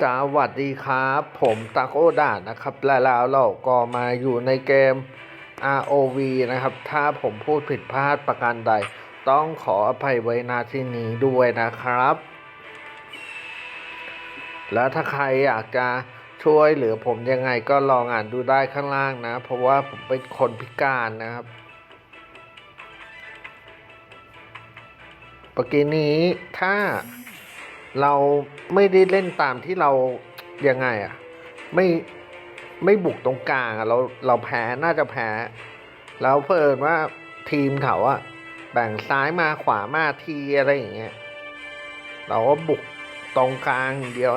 สวัสดีครับ ผมตักโอดานะครับและแล้วเราก็มาอยู่ในเกม ROV นะครับ ถ้าผมพูดผิดพลาดประการใด ต้องขออภัยไว้ณที่นี้ด้วยนะครับ แล้วถ้าใครอยากจะช่วยเหลือผมยังไงก็ลองอ่านดูได้ข้างล่างนะ เพราะว่าผมเป็นคนพิการนะครับปกีนี้ถ้า เราไม่ได้เล่นตามที่เรายังไงอะไม่ไม่บุกตรงกลางอะเราเราแพ้น่าจะแพ้ แล้วเพิ่นว่าทีมเขาอะแบ่งซ้ายมาขวามาทีอะไรอย่างเงี้ยเราก็บุกตรงกลางอย่างเดียว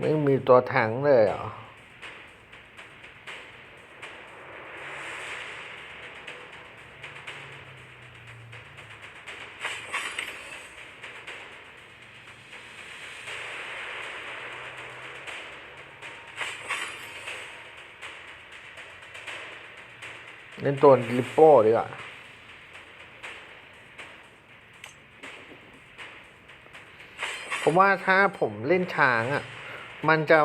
ไม่มีตัวถังเลยเหรอเล่นตัวลิปโป้ดีกว่าผมว่าถ้าผมเล่นช้างอะ มันจะ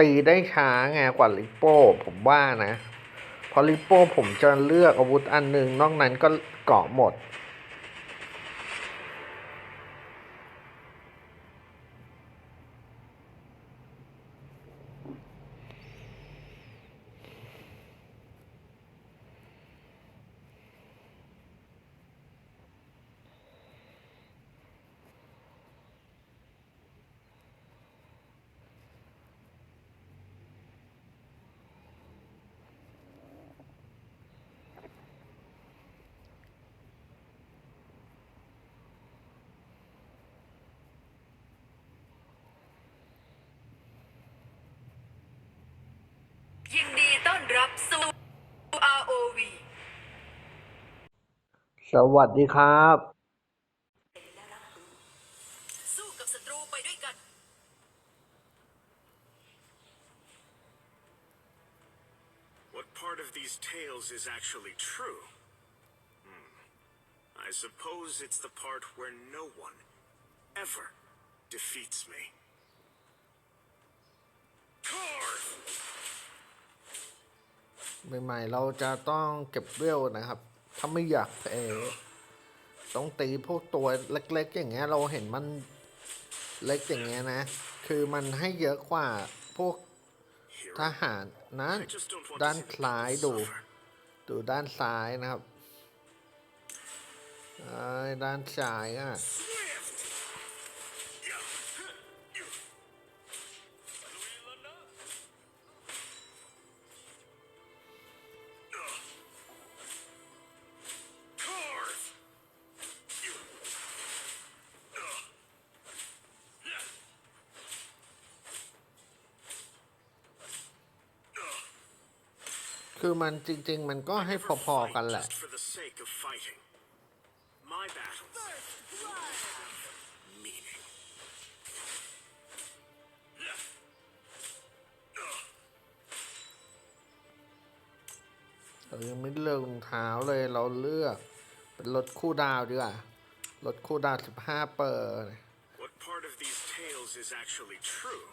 ตีได้ช้าไงกว่าลิปโป้ผมว่านะ เพราะลิปโป้ผมจะเลือกอาวุธอันหนึ่งนอกนั้นก็เกาะหมด รับสู่ ROV สวัสดีครับ สู้กับศัตรูไปด้วยกัน What part of these tales is actually true? Hmm. I suppose it's the part where no one ever defeats me. Carve! ใหม่ๆ เราจะต้องเก็บเวลนะครับ ถ้าไม่อยากแพ้ต้องตีพวกตัวเล็กๆ อย่างเงี้ยเราเห็นมันเล็กอย่างเงี้ยนะ คือมันให้เยอะกว่าพวกทหารนั้นด้านซ้ายดู ดูด้านซ้ายนะครับด้านซ้ายอะ คือมันจริง ๆ มันก็ให้ Never พอ fight ๆกันแหละ Just for the sake of fighting. My battles have meaning. เรายังไม่เลือกรองเท้าเลยเราเลือกเป็นรถคู่ดาวดีกว่า รถคู่ดาวสิบห้าเปอร์ What part of these tales is actually true?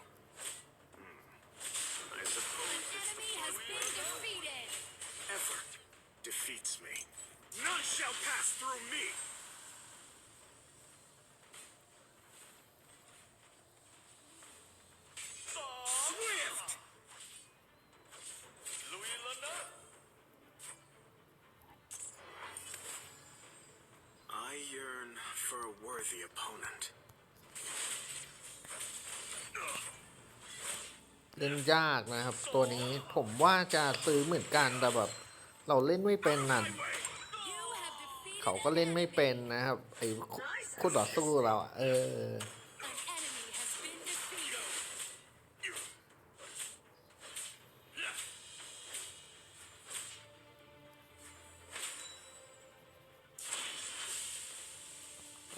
Defeats me. None shall pass through me! Swift! Louis Lana! I yearn for a worthy opponent. เล่นยากนะครับ ตัวนี้ผมว่าจะซื้อเหมือนกันแต่แบบ เราเล่นไม่เป็นนั่น เขาก็เล่นไม่เป็นนะครับ ไอ้คู่ต่อสู้เราอะเออ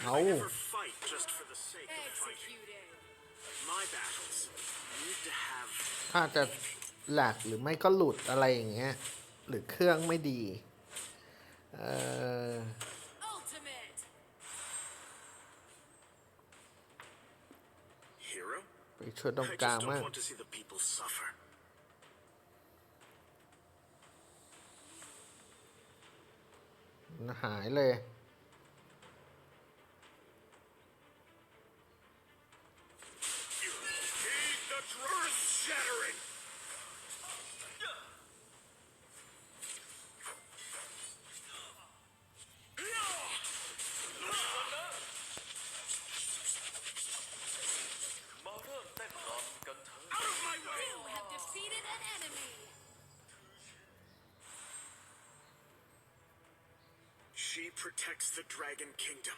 เอาถ้าจะหลักหรือไม่ก็หลุดอะไรอย่างเงี้ย หรือเครื่องไม่ดีเออ Ultimate. hero. ไปช่วยตรง I กลาง just มาก don't want to see the people suffer. หายเลย protects the Dragon Kingdom,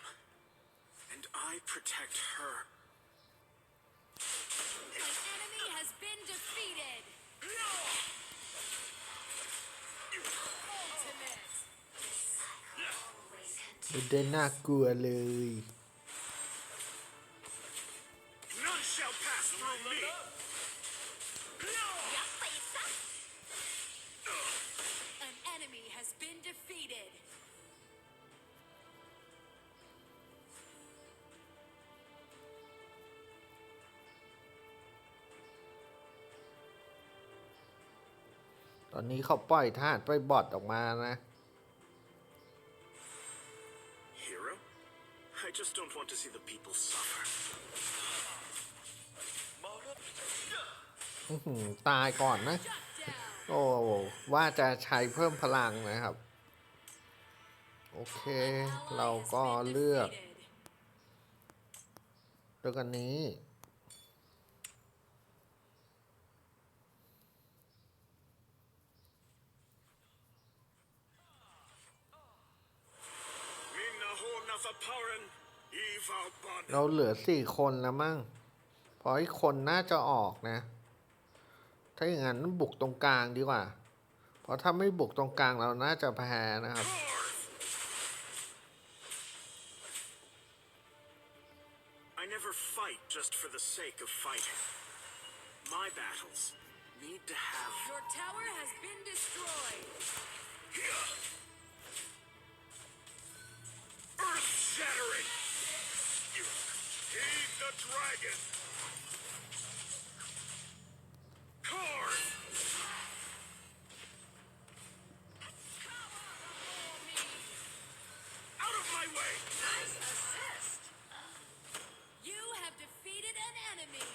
and I protect her. An enemy has been defeated. Ultimate. ไม่ได้น่ากลัวเลย None shall pass through me. An อนนี้เขาปล่อยทหารไปบอดออกมานะ Hero? I just don't want to see the people suffer. อื้อหือตายก่อนนะ Shut down. โอ้ว่าจะใช้เพิ่มพลังนะครับ โอเค เราก็เลือกตัวกันนี้ เราเหลือสี่คนแล้วมั้งเพราะอีกคนน่าจะออกนะ ถ้าอย่างนั้นบุกตรงกลางดีกว่า เพราะถ้าไม่บุกตรงกลางเราน่าจะแพ้นะครับ I never fight just for the sake of fighting. My battles need to have Your tower has been destroyed. earth shattering. Heed the dragon. Corn. Out of my way. Nice assist. You have defeated an enemy.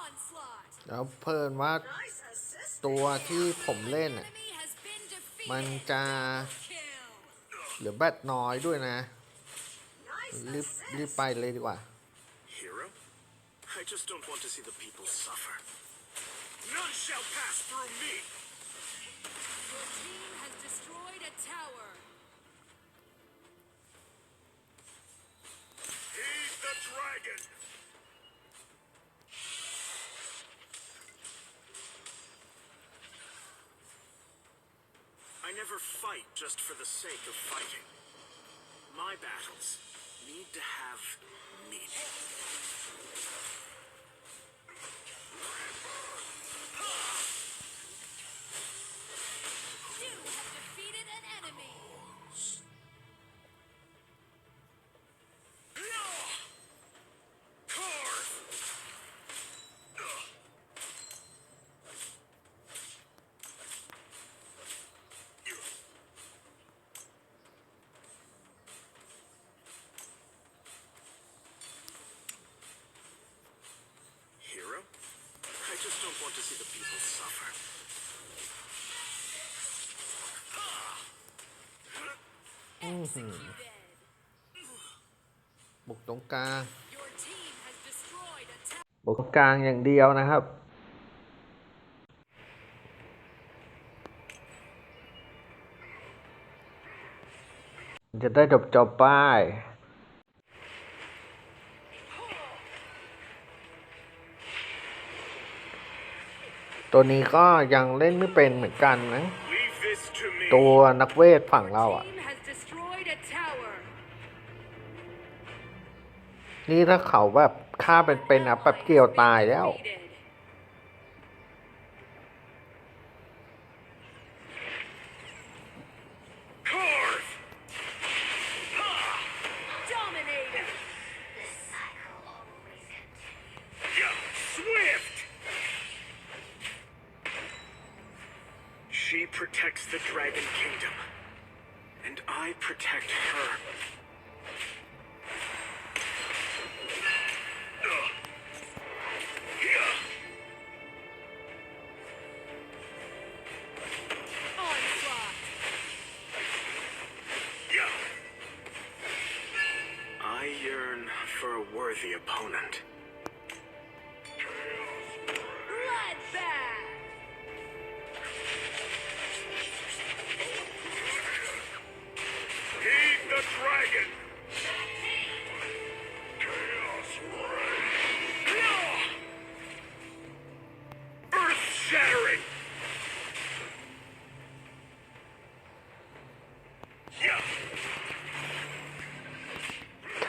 Onslaught. แล้วเพิ่นว่า Nice assist. ตัวที่ผมเล่น An น่ะ enemy has been defeated. มันจะ Kill. เหลือแบตน้อยด้วยนะ Nice รีบรีบไปเลยดีกว่า Hero? I just don't want to see the people suffer. None shall pass through me. Your team has destroyed a tower. Heed the dragon. I never fight just for the sake of fighting. My battles need to have meaning. บุกตรงกลางบุกตรงกลางอย่างเดียวนะครับจะได้จบจบๆป้ายตัวนี้ก็ยังเล่นไม่เป็นเหมือนกันนะ ตัวนักเวทฝั่งเรา Your อะ นี่ถ้าเขาแบบฆ่าเป็นๆนะแบบเกี่ยวตายแล้ว Carve! Dominator. Yeah, Swift! She protects the Dragon Kingdom. And I protect her. Yearn for a worthy opponent.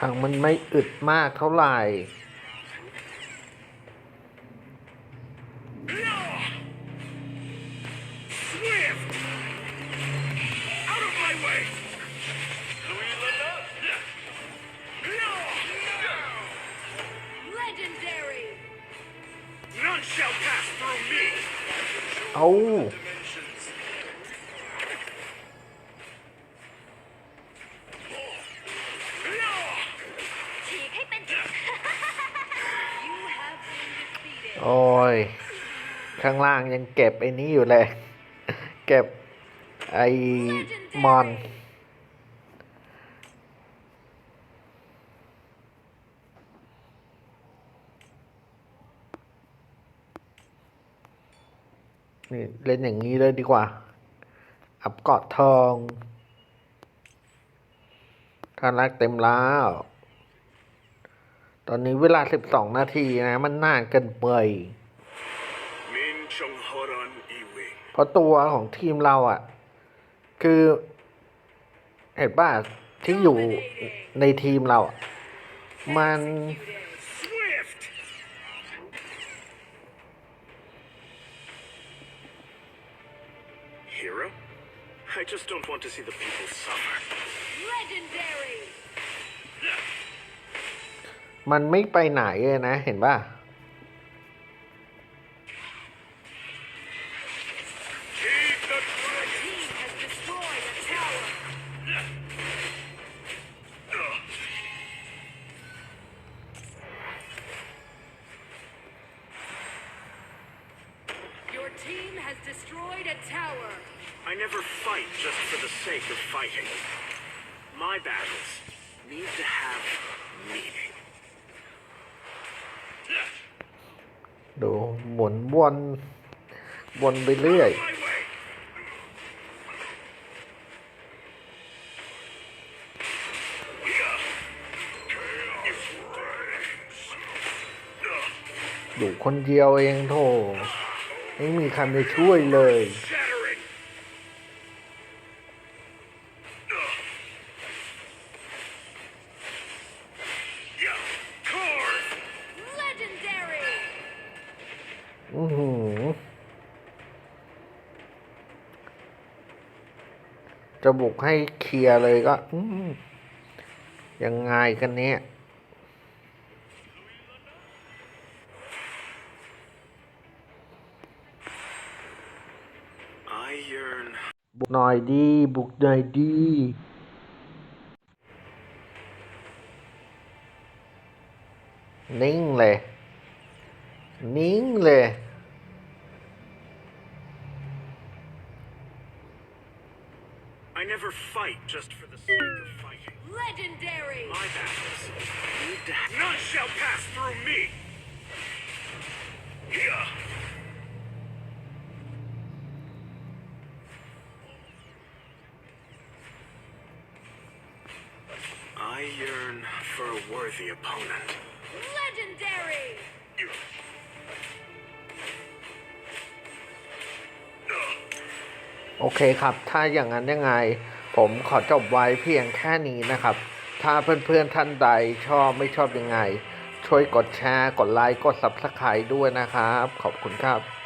ทางมันไม่อึดมากเท่าไหร่ โอ้ย ข้างล่างยังเก็บไอ้นี้อยู่เลย เก็บไอ้มอนนี่เล่นอย่างนี้เลยดีกว่า อับเกาะทองท่านรักเต็มแล้ว ตอนนี้เวลาสิบสองนาทีนะ มันนานเกินไป Min Chung Horon Iwi. เพราะตัวของทีมเราอะ คือเห็นป่ะที่อยู่ในทีมเราอะมัน Swift! Hero? I just don't want to see the people suffer. Legendary. มันไม่ไปไหนเลยนะ เห็นป่ะ Heed the dragon! Team has destroyed a tower. Your team has destroyed a tower. I never fight just for the sake of fighting. My battles need to have meaning. ดูหมุนวนวนไปเรื่อย My way! Chaos reigns. อยู่คนเดียวเองโถไม่มีใครไปช่วยเลย จะบุกให้เคลียร์เลยก็อืมยังไงกันเนี่ย I yearn บุกหน่อยดี บุกหน่อยดีนิ่งเลยนิ่งเลย never fight just for the sake of fighting. Legendary. My battles need to ha- None shall pass through me! Yeah! I yearn for a worthy opponent. Legendary. โอเคครับ ถ้าอย่างนั้นยังไง ผมขอจบไว้เพียงแค่นี้นะครับ ถ้าเพื่อนๆท่านใดชอบไม่ชอบยังไง ช่วยกดแชร์ กดไลค์ กด Subscribe ด้วยนะครับ ขอบคุณครับ